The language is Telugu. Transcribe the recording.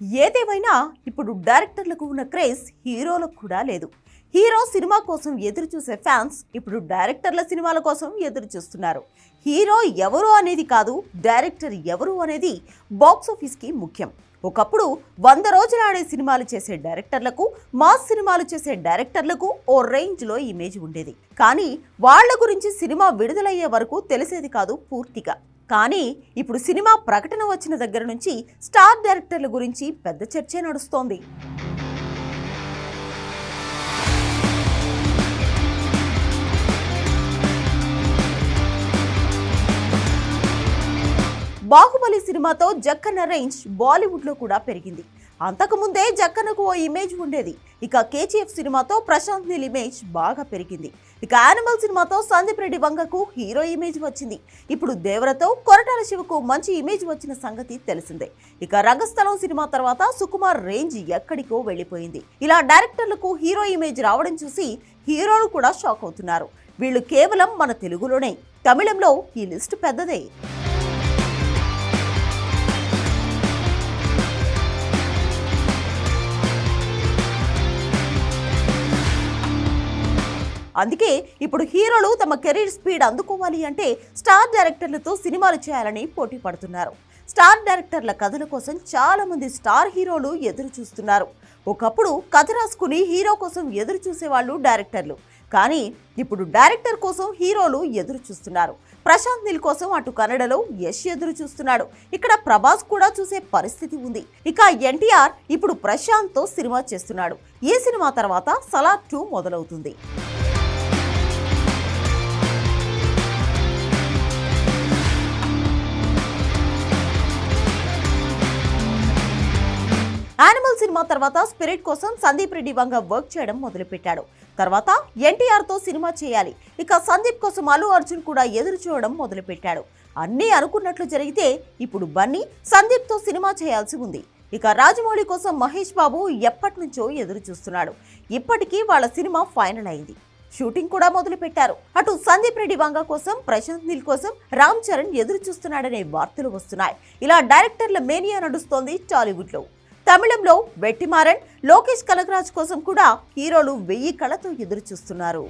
ఏదేమైనా ఇప్పుడు డైరెక్టర్లకు ఉన్న క్రేజ్ హీరోలకు కూడా లేదు. హీరో సినిమా కోసం ఎదురు చూసే ఫ్యాన్స్ ఇప్పుడు డైరెక్టర్ల సినిమాల కోసం ఎదురు చూస్తున్నారు. హీరో ఎవరు అనేది కాదు డైరెక్టర్ ఎవరు అనేది బాక్స్ ఆఫీస్కి ముఖ్యం. ఒకప్పుడు వంద రోజులు ఆడే సినిమాలు చేసే డైరెక్టర్లకు మాస్ సినిమాలు చేసే డైరెక్టర్లకు ఓ రేంజ్లో ఇమేజ్ ఉండేది. కానీ వాళ్ళ గురించి సినిమా విడుదలయ్యే వరకు తెలిసేది కాదు పూర్తిగా. కానీ ఇప్పుడు సినిమా ప్రకటన వచ్చిన దగ్గర నుంచి స్టార్ డైరెక్టర్ల గురించి పెద్ద చర్చే నడుస్తోంది. బాహుబలి సినిమాతో జక్కన్న రేంజ్ బాలీవుడ్లో కూడా పెరిగింది. అంతకుముందే జక్కనకు ఓ ఇమేజ్ ఉండేది. ఇక కేజీఎఫ్ సినిమాతో ప్రశాంత్ నీల్ ఇమేజ్ బాగా పెరిగింది. ఇక యానిమల్ సినిమాతో సందీప్ రెడ్డి వంగకు హీరో ఇమేజ్ వచ్చింది. ఇప్పుడు దేవరతో కొరటాల శివకు మంచి ఇమేజ్ వచ్చిన సంగతి తెలిసిందే. ఇక రంగస్థలం సినిమా తర్వాత సుకుమార్ రేంజ్ ఎక్కడికో వెళ్ళిపోయింది. ఇలా డైరెక్టర్లకు హీరో ఇమేజ్ రావడం చూసి హీరోలు కూడా షాక్ అవుతున్నారు. వీళ్ళు కేవలం మన తెలుగులోనే. తమిళంలో ఈ లిస్ట్ పెద్దదే. అందుకే ఇప్పుడు హీరోలు తమ కెరీర్ స్పీడ్ అందుకోవాలి అంటే స్టార్ డైరెక్టర్లతో సినిమాలు చేయాలని పోటీ పడుతున్నారు. స్టార్ డైరెక్టర్ల కథల కోసం చాలామంది స్టార్ హీరోలు ఎదురు చూస్తున్నారు. ఒకప్పుడు కథ రాసుకుని హీరో కోసం ఎదురు చూసేవాళ్ళు డైరెక్టర్లు. కానీ ఇప్పుడు డైరెక్టర్ కోసం హీరోలు ఎదురు చూస్తున్నారు. ప్రశాంత్ నీల్ కోసం అటు కన్నడలో యష్ ఎదురు చూస్తున్నాడు. ఇక్కడ ప్రభాస్ కూడా చూసే పరిస్థితి ఉంది. ఇక ఎన్టీఆర్ ఇప్పుడు ప్రశాంత్తో సినిమా చేస్తున్నాడు. ఈ సినిమా తర్వాత సలార్ టూ మొదలవుతుంది. యానిమల్ సినిమా తర్వాత స్పిరిట్ కోసం సందీప్ రెడ్డి వంగ వర్క్ చేయడం మొదలుపెట్టాడు. తర్వాత ఎన్టీఆర్తో సినిమా చేయాలి. ఇక సందీప్ కోసం అల్లు అర్జున్ కూడా ఎదురు చూడడం మొదలుపెట్టాడు. అన్నీ అనుకున్నట్లు జరిగితే ఇప్పుడు బన్నీ సందీప్తో సినిమా చేయాల్సి ఉంది. ఇక రాజమౌళి కోసం మహేష్ బాబు ఎప్పటి నుంచో ఎదురు చూస్తున్నాడు. ఇప్పటికీ వాళ్ళ సినిమా ఫైనల్ అయింది. షూటింగ్ కూడా మొదలుపెట్టారు. అటు సందీప్ రెడ్డి వంగ కోసం ప్రశాంత్ నీల్ కోసం రామ్ చరణ్ ఎదురు చూస్తున్నాడనే వార్తలు వస్తున్నాయి. ఇలా డైరెక్టర్ల మేనియా నడుస్తోంది టాలీవుడ్లో. లో తమిళంలో వెట్టిమారన్ లోకేష్ కనకరాజ్ కోసం కూడా హీరోలు వెయ్యి కళతో ఎదురు చూస్తున్నారు